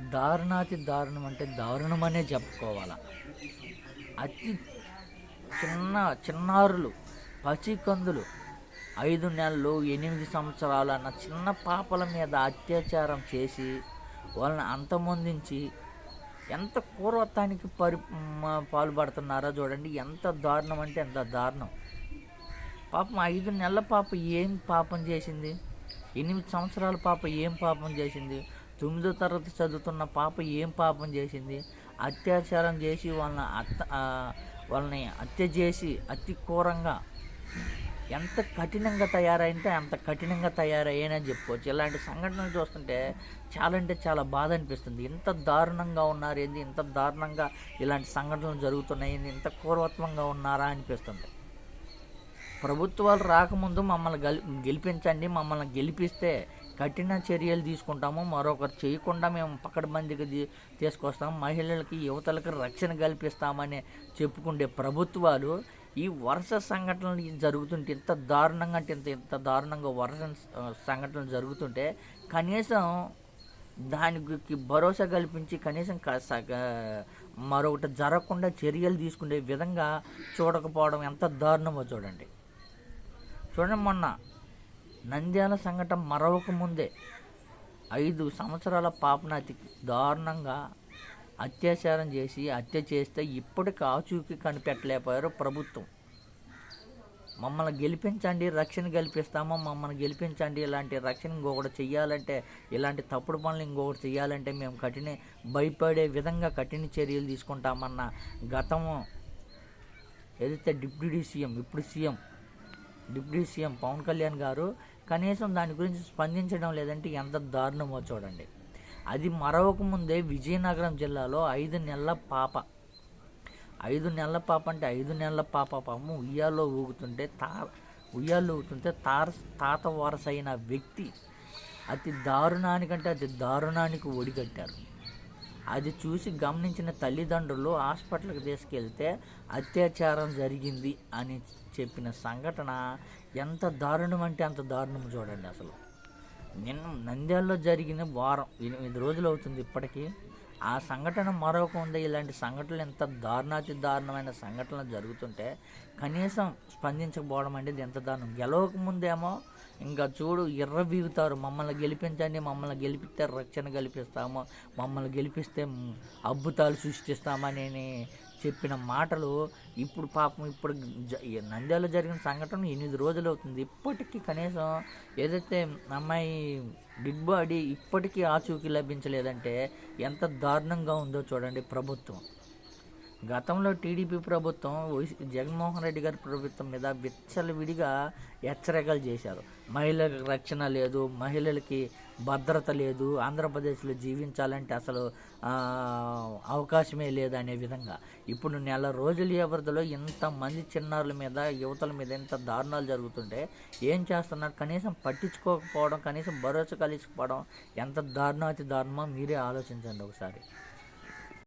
దారుణాతి దారుణం అంటే దారుణమనే చెప్పుకోవాల. అతి చిన్న చిన్నారులు పసికందులు ఐదు నెలలు ఎనిమిది సంవత్సరాలు అన్న చిన్న పాపల మీద అత్యాచారం చేసి వాళ్ళని అంతమొందించి ఎంత క్రూరత్వానికి పరి పాల్పడుతున్నారో చూడండి. ఎంత దారుణం అంటే ఎంత దారుణం. పాపం ఐదు నెలల పాప ఏం పాపం చేసింది? ఎనిమిది సంవత్సరాల పాప ఏం పాపం చేసింది? తొమ్మిదో తరగతి చదువుతున్న పాప ఏం పాపం చేసింది? అత్యాచారం చేసి వాళ్ళని అత్త వాళ్ళని హత్య చేసి అతి ఘోరంగా ఎంత కఠినంగా తయారైతే అంత కఠినంగా తయారయ్యానని చెప్పుకోవచ్చు. ఇలాంటి సంఘటనలు చూస్తుంటే చాలా అంటే చాలా బాధ అనిపిస్తుంది. ఇంత దారుణంగా ఉన్నారు ఏంది? ఇంత దారుణంగా ఇలాంటి సంఘటనలు జరుగుతున్నాయి ఇంత క్రూరత్వంగా ఉన్నారా అనిపిస్తుంది. ప్రభుత్వాలు రాకముందు మమ్మల్ని గెలి గెలిపించండి మమ్మల్ని గెలిపిస్తే కఠిన చర్యలు తీసుకుంటాము. మరొకరు చేయకుండా మేము పకడ్బందీకి తీ- తీసుకొస్తాం. మహిళలకి యువతలకి రక్షణ కల్పిస్తామని చెప్పుకుండే ప్రభుత్వాలు ఈ వరుస సంఘటనలు జరుగుతుంటే ఇంత దారుణంగా అంటే ఇంత ఇంత దారుణంగా వరుస సంఘటనలు జరుగుతుంటే కనీసం దానికి భరోసా కల్పించి కనీసం క- మరొకటి జరగకుండా చర్యలు తీసుకునే విధంగా చూడకపోవడం ఎంత దారుణమో చూడండి. చూడండి మొన్న నంద్యాల సంఘటన మరొక ముందే ఐదు సంవత్సరాల పాపను అతి దారుణంగా అత్యాచారం చేసి హత్య చేస్తే ఇప్పటికి ఆచూకీ కనిపెట్టలేకపోయారు ప్రభుత్వం. మమ్మల్ని గెలిపించండి రక్షణ గెలిపిస్తామో మమ్మల్ని గెలిపించండి ఇలాంటి రక్షణ ఇంకొకటి చెయ్యాలంటే ఇలాంటి తప్పుడు పనులు ఇంకొకటి చెయ్యాలంటే మేము కఠిన భయపడే విధంగా కఠిన చర్యలు తీసుకుంటామన్న గతము ఏదైతే డిప్యూటీ సీఎం ఇప్పుడు CM deputy CM Pawan Kalyan garu కనీసం దాని గురించి స్పందించడం లేదంటే ఎంత దారుణమో చూడండి. అది మరొక ముందే విజయనగరం జిల్లాలో ఐదు నెలల పాప. ఐదు నెలల పాప అంటే ఐదు నెలల పాప పాపము ఉయ్యాల్లో ఊగుతుంటే తా ఉయ్యాల్లో ఊగుతుంటే తార తాత వారసైన వ్యక్తి అతి దారుణానికంటే అతి దారుణానికి ఒడిగట్టారు. అది చూసి గమనించిన తల్లిదండ్రులు హాస్పిటల్కి తీసుకెళ్తే అత్యాచారం జరిగింది అని చెప్పిన సంఘటన ఎంత దారుణం అంటే అంత దారుణం చూడండి అసలు. నిన్న నంద్యాలలో జరిగిన వారం ఎనిమిది రోజులు అవుతుంది ఇప్పటికీ. ఆ సంఘటన మరొక ఉంది. ఇలాంటి సంఘటనలు ఎంత దారుణాతి దారుణమైన సంఘటనలు జరుగుతుంటే కనీసం స్పందించకపోవడం అనేది ఎంత దారుణం. గెలవక ముందేమో ఇంకా చూడు ఎర్ర బీగుతారు మమ్మల్ని గెలిపించండి మమ్మల్ని గెలిపిస్తే రక్షణ కల్పిస్తాము. మమ్మల్ని గెలిపిస్తే అద్భుతాలు సృష్టిస్తామని చెప్పిన మాటలు ఇప్పుడు పాపం ఇప్పుడు జ- నంద్యాలలో జరిగిన సంఘటన ఎనిమిది రోజులు అవుతుంది. ఇప్పటికీ కనీసం ఏదైతే అమ్మాయి డెడ్ బాడీ ఇప్పటికీ ఆచూకీ లభించలేదంటే ఎంత దారుణంగా ఉందో చూడండి ప్రభుత్వం. గతంలో టీడీపీ ప్రభుత్వం జగన్మోహన్ రెడ్డి గారి ప్రభుత్వం మీద విచ్చలవిడిగా హెచ్చరికలు చేశారు. మహిళలకు రక్షణ లేదు మహిళలకి భద్రత లేదు ఆంధ్రప్రదేశ్లో జీవించాలంటే అసలు అవకాశమే లేదు అనే విధంగా. ఇప్పుడు నెల రోజుల వ్యవధిలో ఇంతమంది చిన్నారుల మీద యువతల మీద ఇంత దారుణాలు జరుగుతుంటే ఏం చేస్తున్నారు? కనీసం పట్టించుకోకపోవడం కనీసం భరోసా కలిసిపోవడం ఎంత దారుణాతి దారుణమో మీరే ఆలోచించండి ఒకసారి.